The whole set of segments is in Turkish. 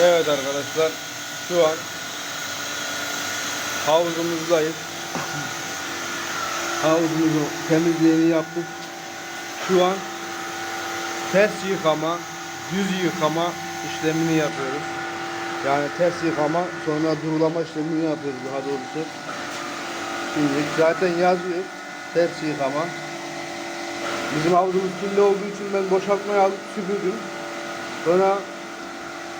Evet arkadaşlar şu an havuzumuzdayız. Havuzumuzun temizliğini yaptık. Şu an ters yıkama, düz yıkama işlemini yapıyoruz. Yani ters yıkama sonra durulama işlemini yapıyoruz daha doğrusu. Şimdi zaten yazıyor ters yıkama. Bizim havuzumuz kirli olduğu için ben boşaltmaya alıp süpürdüm. Sonra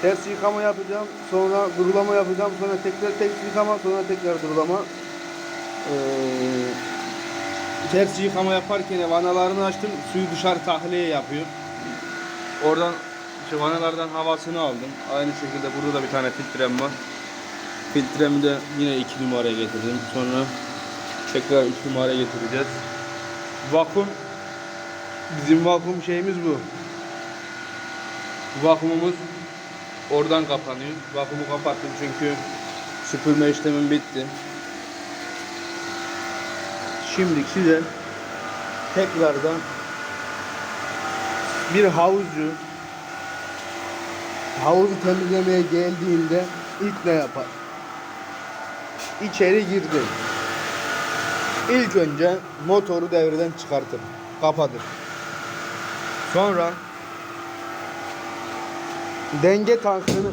ters yıkama yapacağım. Sonra durulama yapacağım. Sonra tekrar ters yıkama. Sonra tekrar durulama. Ee, ters yıkama yaparken vanalarını açtım. Suyu dışarı tahliye yapıyor. Oradan şu vanalardan havasını aldım. Aynı şekilde burada da bir tane filtrem var. Filtremi de yine 2 numaraya getirdim. Sonra tekrar 3 numaraya getireceğiz. Vakum Bizim vakum şeyimiz bu. Vakumumuz oradan kapanıyor. Vakumu kapattım çünkü süpürme işlemim bitti. Şimdi size tekrardan bir havuzcu havuzu temizlemeye geldiğinde ilk ne yapar? İçeri girdi. İlk önce motoru devreden çıkartır. Kapatır. Sonra denge tankını